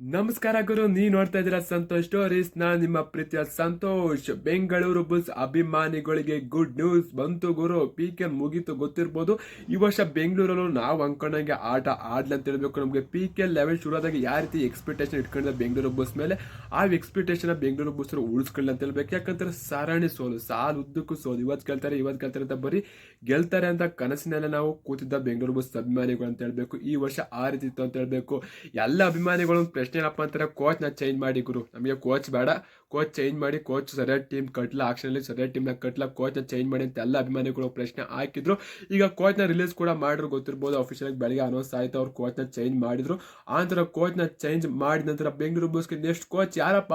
ನಮಸ್ಕಾರ ಗುರು ನೀ ನೋಡ್ತಾ ಇದ್ದೀರಾ ಸಂತೋಷ್ ಸ್ಟೋರೀಸ್ ನಾನು ನಿಮ್ಮ ಪ್ರೀತಿಯ ಸಂತೋಷ್. ಬೆಂಗಳೂರು ಬುಲ್ಸ್ ಅಭಿಮಾನಿಗಳಿಗೆ ಗುಡ್ ನ್ಯೂಸ್ ಬಂತು ಗುರು. ಪಿ ಕೆ ಮುಗೀತು ಗೊತ್ತಿರ್ಬೋದು. ಈ ವರ್ಷ ಬೆಂಗಳೂರಲ್ಲೂ ನಾವು ಅಂದ್ಕೊಂಡಂಗೆ ಆಟ ಆಡ್ಲಿ ಅಂತ ಹೇಳ್ಬೇಕು. ನಮಗೆ ಪಿ ಕೆ ಲೆವೆಲ್ ಶುರು ಆದಾಗ ಯಾವ ರೀತಿ ಎಕ್ಸ್ಪೆಕ್ಟೇಷನ್ ಇಟ್ಕೊಂಡಿದೆ ಬೆಂಗಳೂರು ಬುಲ್ಸ್ ಮೇಲೆ? ಆ ಎಕ್ಸ್ಪೆಕ್ಟೇಷನ್ ಬೆಂಗಳೂರು ಬುಲ್ಸ್ ಉಳಿಸ್ಕೊಳ್ಳಿ ಅಂತ ಹೇಳ್ಬೇಕು. ಯಾಕಂದ್ರೆ ಸರಣಿ ಸೋಲು, ಸಾಲು ಉದ್ದಕ್ಕೂ ಸೋಲು. ಇವತ್ತು ಗೆಲ್ತಾರೆ ಇವತ್ತು ಗೆಲ್ತಾರೆ ಅಂತ ಬರೀ ಗೆಲ್ತಾರೆ ಅಂತ ಕನಸಿನಲ್ಲೇ ನಾವು ಕೂತಿದ್ದ ಬೆಂಗಳೂರು ಬುಲ್ಸ್ ಅಭಿಮಾನಿಗಳು ಅಂತ ಹೇಳ್ಬೇಕು. ಈ ವರ್ಷ ಆ ರೀತಿ ಇತ್ತು ಅಂತ ಹೇಳ್ಬೇಕು. ಎಲ್ಲ ಅಭಿಮಾನಿಗಳು ಒಂದು ಪ್ರಶ್ನೆ ಏನಪ್ಪ ಅಂತಾರೆ ಕೋಚ್ನ ಚೇಂಜ್ ಮಾಡಿ ಗುರು. ನಮಗೆ ಕೋಚ್ ಬೇಡ. ಕೋಚ್ ಚೇಂಜ್ ಮಾಡಿ ಕೋಚ್ ಸರಿಯಾದ ಟೀಮ್ ಕಟ್ಲ ಆಕ್ಷನಲ್ಲಿ ಸರಿಯಾದ ಟೀಮ್ನ ಕಟ್ಲ ಕೋಚ್ನ ಚೇಂಜ್ ಮಾಡಿ ಅಂತ ಎಲ್ಲ ಅಭಿಮಾನಿಗಳು ಪ್ರಶ್ನೆ ಹಾಕಿದ್ರು. ಈಗ ಕೋಚ್ನ ರಿಲೀಸ್ ಕೂಡ ಮಾಡಿದ್ರು, ಗೊತ್ತಿರ್ಬೋದು ಅಫಿಷಿಯಲ್ ಬೆಳಗ್ಗೆ ಅನೌನ್ಸ್ ಆಯ್ತು, ಅವ್ರು ಕೋಚ್ನ ಚೇಂಜ್ ಮಾಡಿದ್ರು. ಆ ನಂತರ ಕೋಚ್ನ ಚೇಂಜ್ ಮಾಡಿದ ನಂತರ ಬೆಂಗಳೂರು ಬುಲ್ಸ್ಗೆ ನೆಕ್ಸ್ಟ್ ಕೋಚ್ ಯಾರಪ್ಪ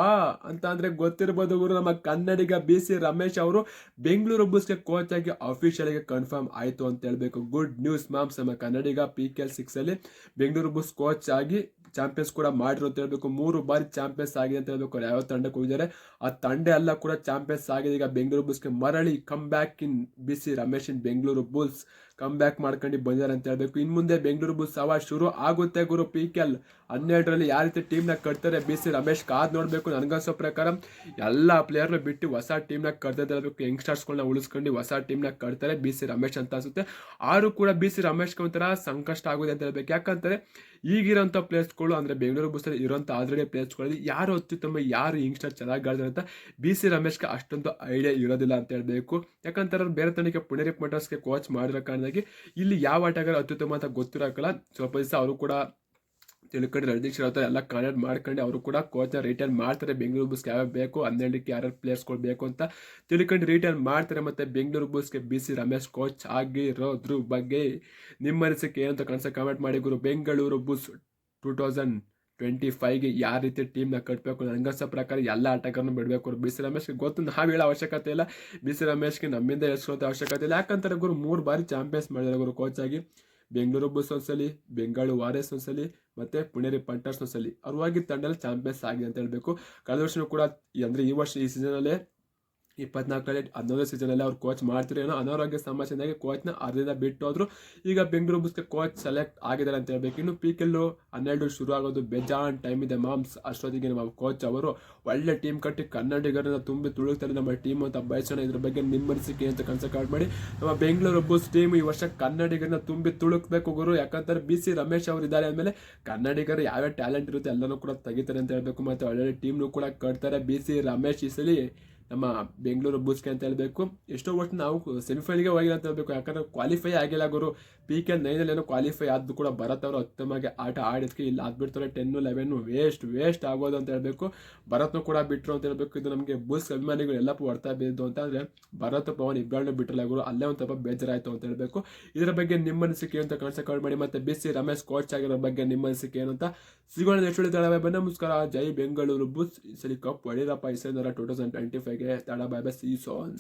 ಅಂತ ಅಂದ್ರೆ ಗೊತ್ತಿರ್ಬೋದು ಗುರು, ನಮ್ಮ ಕನ್ನಡಿಗ ಬಿ ಸಿ ರಮೇಶ್ ಅವರು. ಬೆಂಗಳೂರು ಬುಲ್ಸ್ಗೆ ಕೋಚ್ ಆಗಿ ಅಫಿಷಿಯಲ್ ಆಗಿ ಕನ್ಫರ್ಮ್ ಆಯ್ತು ಅಂತ ಹೇಳ್ಬೇಕು. ಗುಡ್ ನ್ಯೂಸ್ ಮ್ಯಾಮ್ಸ್ ನಮ್ಮ Kannadiga P K L six ಅಲ್ಲಿ ಬೆಂಗಳೂರು ಬುಲ್ಸ್ ಕೋಚ್ ಆಗಿ ಚಾಂಪಿಯನ್ಸ್ ಕೂಡ ಅಂತ ಹೇಳ್ಬೇಕು, ಮೂರು ಬಾರಿ ಚಾಂಪಿಯನ್ಸ್ ಆಗಿದೆ ಅಂತ ಹೇಳ್ಬೇಕು ಯಾವ ತಂಡಕ್ಕೆ ಹೋಗಿದ್ದಾರೆ, ಆ ತಂಡ ಎಲ್ಲ ಕೂಡ ಚಾಂಪಿಯನ್ಸ್ ಆಗಿದೆ. ಈಗ ಬೆಂಗಳೂರು ಬುಲ್ಸ್ಗೆ ಮರಳಿ come back in B C Ramesh in Bengaluru bulls. Come back ಮಾಡ್ಕೊಂಡು ಬಂದಿದ್ದಾರೆ ಅಂತ ಹೇಳ್ಬೇಕು. ಇನ್ನು ಮುಂದೆ ಬೆಂಗಳೂರು ಬುಲ್ಸ್ ಸವಾ ಶುರು ಆಗುತ್ತೆ ಗುರು ಪಿ ಕೆ ಎಲ್ ಹನ್ನೆರಡರಲ್ಲಿ ಯಾವ ರೀತಿ ಟೀಮ್ನ ಕಟ್ತಾರೆ ಬಿ ಸಿ ರಮೇಶ್ ಕಾದ್ ನೋಡಬೇಕು ನನಗನ್ಸೋ ಪ್ರಕಾರ. ಎಲ್ಲ ಪ್ಲೇಯರ್ನ ಬಿಟ್ಟು ಹೊಸ ಟೀಮ್ನ ಕಟ್ತಾ ಇರಬೇಕು ಯಂಗ್ಸ್ಟರ್ಸ್ಗಳನ್ನ ಉಳಿಸ್ಕೊಂಡು ಹೊಸ ಟೀಮ್ನ ಕಟ್ತಾರೆ ಬಿ ಸಿ ರಮೇಶ್ ಅಂತ ಅನ್ಸುತ್ತೆ. ಆರು ಕೂಡ ಬಿ ಸಿ ರಮೇಶ್ಗೆ ಒಂಥರ ಸಂಕಷ್ಟ ಆಗುತ್ತೆ ಅಂತ ಹೇಳ್ಬೇಕು. ಯಾಕಂತಾರೆ ಈಗಿರೋಂಥ ಪ್ಲೇಸ್ಗಳು ಅಂದರೆ ಬೆಂಗಳೂರು ಬುಸ್ಸಲ್ಲಿ ಇರೋಂಥ ಆಲ್ರೆಡಿ ಪ್ಲೇಸ್ಗಳಲ್ಲಿ ಯಾರು ಅತ್ಯುತ್ತಮ, ಯಾರು ಯಂಗ್ಸ್ಟರ್ ಚೆನ್ನಾಗಿ ಅಂತ ಬಿ ಸಿ ರಮೇಶ್ಗೆ ಅಷ್ಟೊಂದು ಐಡಿಯಾ ಇರೋದಿಲ್ಲ ಅಂತ ಹೇಳಬೇಕು. ಯಾಕಂತಾರೆ ಬೇರೆ ತನಕ ಪುಣೇರಿ ಮಟರ್ಸ್ಗೆ ಕೋಚ್ ಮಾಡಿರೋ ಕಾರಣದಾಗಿ ಇಲ್ಲಿ ಯಾವ ಆಟಗಾರ ಅತ್ಯುತ್ತಮ ಅಂತ ಗೊತ್ತಿರೋಕ್ಕಲ್ಲ ಸ್ವಲ್ಪ ದಿವಸ ಅವರು ಕೂಡ ತಿಳ್ಕೊಂಡು ರಣದೀಪ್ ಹತ್ರ ಎಲ್ಲ ಕನೆಕ್ಟ್ ಮಾಡ್ಕೊಂಡು ಅವರು ಕೂಡ ಕೋಚ್ ರಿಟರ್ನ್ ಮಾಡ್ತಾರೆ. ಬೆಂಗಳೂರು ಬುಲ್ಸ್ಗೆ ಯಾವ ಬೇಕು ಹನ್ನೆರಡಕ್ಕೆ ಯಾರ್ಯಾರು ಪ್ಲೇಯರ್ಸ್ಗಳು ಬೇಕು ಅಂತ ತಿಳ್ಕೊಂಡು ರಿಟರ್ನ್ ಮಾಡ್ತಾರೆ ಮತ್ತು ಬೆಂಗಳೂರು ಬುಸ್ಗೆ ಬಿ ಸಿ ರಮೇಶ್ ಕೋಚ್ ಆಗಿರೋದ್ರ ಬಗ್ಗೆ ನಿಮ್ಮ ಅನಿಸಿಕೆ ಏನಂತ ಕನಸ ಕಮೆಂಟ್ ಮಾಡಿ ಗುರು. Bengaluru bulls two thousand twenty ಫೈವ್ಗೆ ಯಾವ ರೀತಿ ಟೀಮ್ನ ಕಟ್ಟಬೇಕು ನನಗನ್ಸೋ ಪ್ರಕಾರ ಎಲ್ಲ ಆಟಗಾರನ್ನು ಬಿಡಬೇಕು ಬಿ ಸಿ ರಮೇಶ್ಗೆ ಗೊತ್ತು ನಾವು ಹೇಳೋ ಅವಶ್ಯಕತೆ ಇಲ್ಲ. ಬಿ ಸಿ ರಮೇಶ್ಗೆ ನಮ್ಮಿಂದ ಎಳ್ಸ್ಕೊಳ್ಳೋ ಅವಶ್ಯಕತೆ ಇಲ್ಲ. ಯಾಕಂತಾರೆ ಗುರು ಮೂರು ಬಾರಿ ಚಾಂಪಿಯನ್ಸ್ ಮಾಡಿದ್ದಾರೆ ಗುರು ಕೋಚ್ ಆಗಿ. ಬೆಂಗಳೂರು ಬುಲ್ಸ್ ಒಂದ್ಸಲಿ ಬೆಂಗಳೂರು ವಾರಿಯರ್ಸ್ ಒಂದ್ಸಲಿ, ಮತ್ತೆ ಪುಣೇರಿ ಪಂಟರ್ಸ್ ಒಂದ್ಸಲಿ. ಅವ್ರವಾಗಿ ತಂಡಲ್ಲಿ ಚಾಂಪಿಯನ್ಸ್ ಆಗಿದೆ ಅಂತ ಹೇಳಬೇಕು. ಕಳೆದ ವರ್ಷನೂ ಕೂಡ, ಅಂದರೆ ಈ ವರ್ಷ ಈ ಸೀಸನಲ್ಲೇ ಇಪ್ಪತ್ನಾಲ್ಕರಲ್ಲಿ ಹನ್ನೊಂದು ಸೀಸನಲ್ಲಿ ಅವ್ರು ಕೋಚ್ ಮಾಡ್ತಿರೋ ಏನೋ ಅನಾರೋಗ್ಯ ಸಮಸ್ಯೆಯಿಂದಾಗಿ ಕೋಚ್ನ ಅರ್ಧದಿಂದ ಬಿಟ್ಟು ಈಗ ಬೆಂಗಳೂರು ಬುಲ್ಸ್ಗೆ ಕೋಚ್ ಸೆಲೆಕ್ಟ್ ಆಗಿದ್ದಾರೆ ಅಂತ ಹೇಳ್ಬೇಕು. ಇನ್ನು ಪಿ ಕೆಲ್ಲು ಹನ್ನೆರಡು ಶುರು ಆಗೋದು ಬೇಜಾನ್ ಟೈಮ್ ಇದೆ ಮಾಮ್ಸ್. ಅಷ್ಟೊತ್ತಿಗೆ ನಮ್ಮ ಕೋಚ್ ಅವರು ಒಳ್ಳೆ ಟೀಮ್ ಕಟ್ಟಿ ಕನ್ನಡಿಗರನ್ನ ತುಂಬಿ ತುಳುಕ್ತಾರೆ. ನಮ್ಮ ಟೀಮ್ ಅಂತ ಬಯಸೋಣ. ಇದ್ರ ಬಗ್ಗೆ ನಿಮ್ಮನಿಸಿಕೆ ಅಂತ ಕನ್ಸ ಮಾಡಿ. ನಮ್ಮ ಬೆಂಗಳೂರು ಬುಲ್ಸ್ ಟೀಮ್ ಈ ವರ್ಷ ಕನ್ನಡಿಗರನ್ನ ತುಂಬಿ ತುಳುಕ್ಬೇಕು ಗುರು. ಯಾಕಂದ್ರೆ ಬಿ ಸಿ ರಮೇಶ್ ಅವರು ಇದ್ದಾರೆ ಅಂದಮೇಲೆ ಕನ್ನಡಿಗರು ಯಾವ್ಯಾವ ಟ್ಯಾಲೆಂಟ್ ಇರುತ್ತೆ ಎಲ್ಲನೂ ಕೂಡ ತೆಗಿತಾರೆ ಅಂತ ಹೇಳ್ಬೇಕು. ಮತ್ತು ಒಳ್ಳೆ ಟೀಮ್ನು ಕೂಡ ಕಟ್ತಾರೆ. ಬಿ ಸಿ ರಮೇಶ್ ಇಸಲಿ ಸಲ ನಮ್ಮ ಬೆಂಗಳೂರು ಬೂಸ್ಗೆ ಅಂತ ಹೇಳಬೇಕು. ಎಷ್ಟೋ ವರ್ಷ ನಾವು ಸೆಮಿಫೈನಲ್ಗೆ ಹೋಗಿಲ್ಲ ಅಂತ ಹೇಳಬೇಕು. ಯಾಕಂದ್ರೆ ಕ್ವಾಲಿಫೈ ಆಗಿಲ್ಲ ಗುರು. ಪಿ ಕೆ ನೈನಲ್ಲಿ ಏನೋ ಕ್ವಾಲಿಫೈ ಆದ್ದು ಕೂಡ ಭರತ್ ಅವರು ಆಟ ಆಡಿದ್ಕೆ ಇಲ್ಲಿ ಆದ್ಬಿಡ್ತಾರೆ ಟೆನ್ನು ಲೆವೆನ್ನು ವೇಸ್ಟ್ ವೇಸ್ಟ್ ಆಗೋದು ಅಂತ ಹೇಳಬೇಕು. ಭರತ್ನು ಕೂಡ ಬಿಟ್ಟರು ಅಂತ ಹೇಳಬೇಕು. ಇದು ನಮಗೆ ಬೂಸ್ ಅಭಿಮಾನಿಗಳು ಎಲ್ಲ ಹೊಡ್ತಾ ಬಿದ್ದು ಅಂತ ಅಂದರೆ ಭರತ್, ಪವನ್ ಇಬ್ಬರನ್ನು ಬಿಟ್ಟರೆ ಗುರು. ಅಲ್ಲೇ ಒಂದು ಸ್ವಲ್ಪ ಬೇಜಾರಾಯಿತು ಅಂತ ಹೇಳಬೇಕು. ಇದರ ಬಗ್ಗೆ ನಿಮ್ಮ ಅನಿಸಿಕೆ ಅಂತ ಕನ್ಸ ಕಾಲ್ ಮಾಡಿ. ಮತ್ತೆ ಬಿ ಸಿ ರಮೇಶ್ ಕೋಚ್ ಆಗಿರೋ ಬಗ್ಗೆ ನಿಮ್ಮ ಅನಿಸಿಕೆ ಏನು ಅಂತ ಸಿಗೋಣ. ನೆಕ್ಸ್ಟ್ ತಡಬಾಯ್ ನಮಸ್ಕಾರ. ಜೈ ಬೆಂಗಳೂರು ಬುಸ್ ಸರಿ ಕಪ್ ಹೊಡಿರಪ್ಪ ಈ ಟೂ ತೌಸಂಡ್ ಟ್ವೆಂಟಿ ಫೈವ್ಗೆ ತಡ ಬಾಯ್ ಬೈ ಸಿ ಸೋನ್